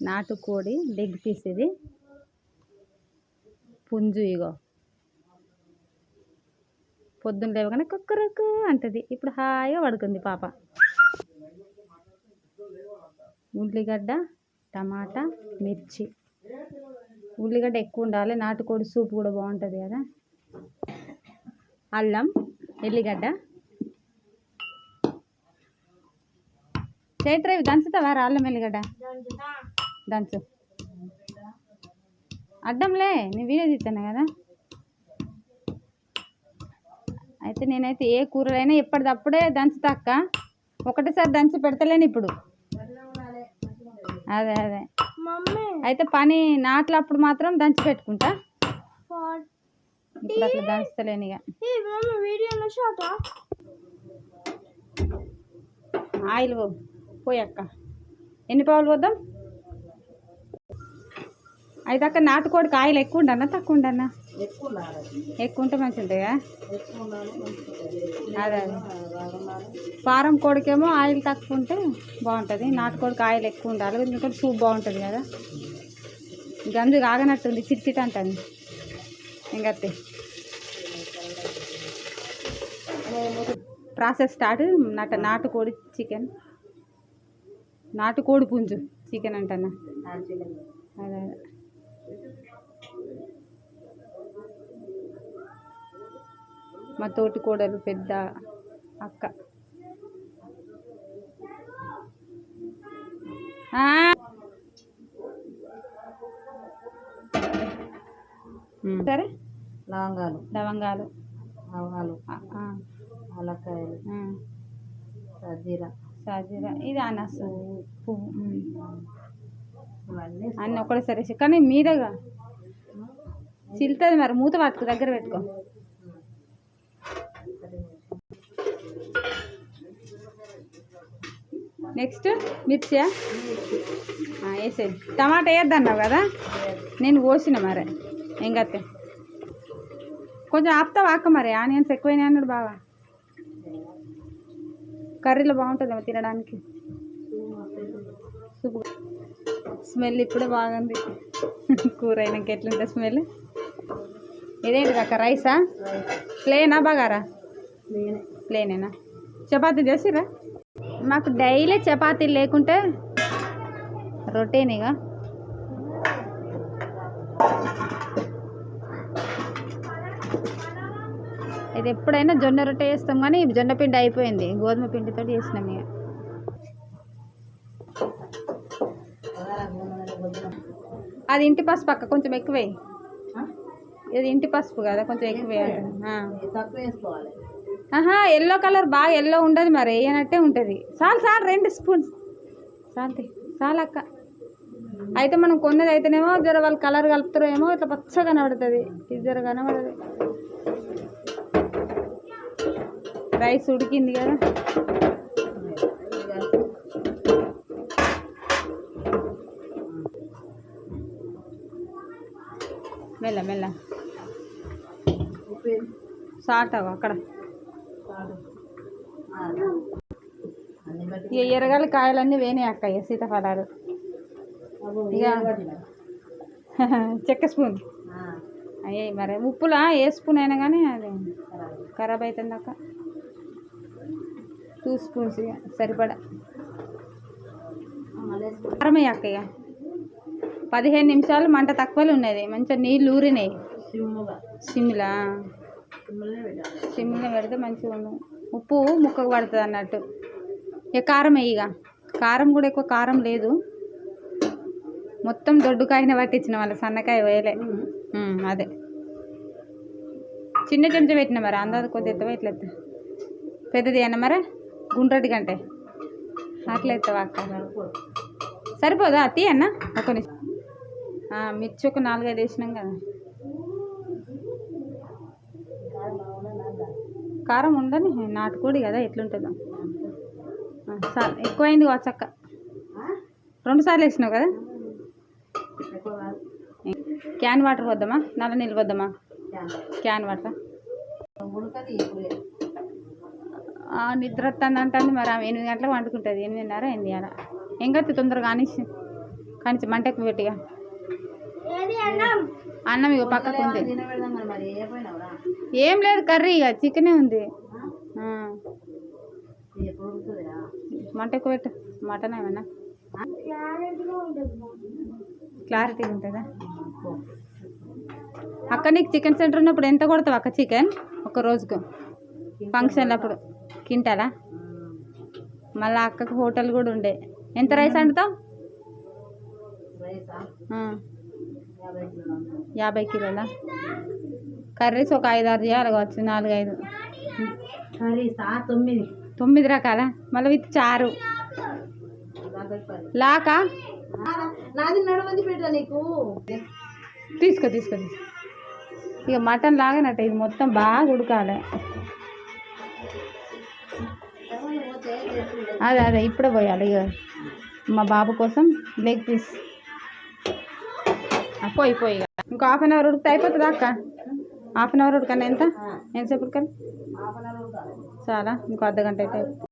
నాటుకోడి leg piece ఇది. పుంజు ఇగో. పొద్దున్న లేవగానే కుక్కరకు అంటది. ఇప్పుడు హాయిగా పడుకుంది పాప. ఉల్లిగడ్డ టమాటా మిర్చి. ఉల్లిగడ్డ ఎక్కువ ఉండాలి. నాటుకోడి సూప్ కూడా బాగుంటుంది కదా. అల్లం ఎల్లిగడ్డ. చైత్ర ఇవి దంచుతావా అల్లం ఎల్లిగడ్డ దంచు అడ్డంలే నేను వీడియో తీస్తాను కదా. అయితే నేనైతే ఏ కూరలైనా ఎప్పటిదప్పుడే దంచుతా అక్క. ఒకటేసారి దంచి పెడతలేను ఇప్పుడు. అదే అదే. అయితే పని నాట్లప్పుడు మాత్రం దంచి పెట్టుకుంటా. ఇప్పుడు అట్లా దంచుతలేను ఇక ఆయిల్ పో- పోయి అక్క. ఎన్ని పావులు పోద్దాం? అయితే అక్క నాటుకోడికి ఆయిల్ ఎక్కువ ఉండన్నా తక్కువ ఉండన్నా ఎక్కువ ఉంటే మంచిగా ఉంటాయా? అదే. అదే ఫారం కోడికేమో ఆయిల్ తక్కువ ఉంటే బాగుంటుంది నాటుకోడికి ఆయిల్ ఎక్కువ ఉండాలి ఎందుకంటే సూప్ బాగుంటుంది కదా. గంజు కాగనట్టుంది చిట్చిట్ అంటుంది. ఇంకత్తే ప్రాసెస్ స్టార్ట్ నాట నాటుకోడి చికెన్. నాటుకోడి పుంజు చికెన్ అంటన్నా అదే అదే. మా తోటి కోడలు పెద్ద అక్క. సరే. లవంగాలు. లవంగాలు. ఆవాలు ఆ, ఆ, అలక్కాయలు ఆ. సజీరా. సాజీరా. ఇది అనసు. పువ్వు. అన్నీ ఒకటేసారి కానీ మీదగా చిల్తుంది మరి. మూత పట్టుకు దగ్గర పెట్టుకో. నెక్స్ట్ మిర్చియా వేసేది టమాటా వేయద్దన్నావు కదా? నేను కోసిన మరి. కత్తే కొంచెం ఆపుతావా అక్క మరి. ఆనియన్స్ ఎక్కువైనాయి అన్నాడు బాగా కర్రీలో బాగుంటుందేమో తినడానికి. సూపు. స్మెల్ ఇప్పుడే బాగుంది. కూర అయినాక ఎట్లుంటుంది స్మెల్? ఇదేంటి అక్క రైసా? ప్లేనా బాగారా? నేనే ప్లేనేనా? చపాతీ చేసిరా మాకు డైలీ చపాతీ లేకుంటే రొటీనిగా ఇది ఎప్పుడైనా జొన్న రొట్టె చేస్తాం కానీ జొన్న పిండి అయిపోయింది. గోధుమ పిండితో చేసినాం ఇక అది ఇంటి పసుపు అక్క కొంచెం ఎక్కువే. ఇది ఇంటి పసుపు కదా కొంచెం ఎక్కువే. తక్కువ వేసుకోవాలి. ఆహా ఎల్లో కలర్ బాగా ఎల్లో ఉండదు మరి వేయనట్టే ఉంటుంది. చాలు చాలు రెండు స్పూన్స్ చాలు చాలు అక్క. అయితే మనం కొన్నది అయితేనేమో జర వాళ్ళు కలర్ కలుపుతారో ఏమో ఇట్లా పచ్చగా కనబడుతుంది. ఇది జర కనబడదు. రైస్ ఉడికింది కదా. మెల్ల మెల్ల. అవ్వ అక్కడ చాలు. ఆ, అన్ని బట్టి ఇక ఎరగాలి కాయలన్నీ వేనాయి అక్క ఇక సీతాఫలాలు. ఇక-? చెక్క స్పూన్. అయ్యాయి మరి ఉప్పులా? ఏ స్పూన్ అయినా కానీ అది ఖరాబ్. అవుతుంది అక్క. టూ స్పూన్స్ ఇక సరిపడా. కారమే అక్క ఇక. పదిహేను నిమిషాలు మంట తక్కువలో ఉన్నది. మంచిగా నీళ్ళు ఊరినాయి. సిమ్లా? సిమ్లో పెడితే మంచిగా ఉండు ఉప్పు ముక్కకు పడుతుంది అన్నట్టు. ఇక కారం ఇక. కారం కూడా ఎక్కువ కారం లేదు. మొత్తం దొడ్డుకాయన పట్టించిన వాళ్ళ సన్నకాయ వేయలే అదే. చిన్న చెంచా పెట్టిన మరి అందాది కొద్ది ఎత్తవా ఇట్లా పెద్దది అన్న మరి? గుండ్రటి కంటే. అట్లా ఎత్తవా అక్క? సరిపోదా? అతి అన్న ఒక నిమిషం. మిర్చి ఒక నాలుగైదు వేసినాం కదా. కారం ఉండని నాటుకోడి కదా ఎట్లుంటుందో. సార్ ఎక్కువైంది ఆ? రెండు సార్లు వేసినావు కదా. క్యాన్ వాటర్ వద్దామా నల్ల నీళ్ళు వద్దామా. Can water. నిద్ర వస్తుంది అంటుంది మరి ఆమె. ఎనిమిది గంటలకు వండుకుంటుంది. ఎనిమిదిన్నర ఎనిమిది అలా ఏం కత్తి తొందరగా అనేసి కానీ మంట ఎక్కువ పెట్టిగా అన్నం? ఇక పక్కకు ఉంది. ఏం లేదు కర్రీ ఇక చికెనే ఉంది. మంట ఎక్కువ పెట్టు మటన్ ఏమన్నా? క్లారిటీ ఉంటుందా? అక్క నీకు చికెన్ సెంటర్ ఉన్నప్పుడు ఎంత కొడతావు అక్క చికెన్? ఒక రోజుకు? ఫంక్షన్లప్పుడు కింటాలా మళ్ళీ అక్కకు హోటల్ కూడా ఉండే. ఎంత రైస్ వండుతావు? యాభై కిలోలా? కర్రీస్ ఒక ఐదు ఆరు చేయాలి కావచ్చు నాలుగు ఐదు కర్రీసా? తొమ్మిది. తొమ్మిది రకాల? మళ్ళీ విత్ చారు. లాకా? నాది నడవంది పెట్టా నీకు. తీసుకో తీసుకో తీసుకో. ఇక మటన్ లాగానట్ట ఇది మొత్తం బాగా ఉడకాలి. అదే అదే ఇప్పుడే పోయాలి ఇక. మా బాబు కోసం లెగ్ పీస్ పోయి పోయి ఇక. హాఫ్ అన్ అవర్ ఉడికితే అయిపోతుందా అక్క? హాఫ్ అన్ అవర్ ఉడకన్నా ఎంత? ఎంతసేపు ఉడకాలి. చాలా. ఇంకో అర్ధగంట అయితే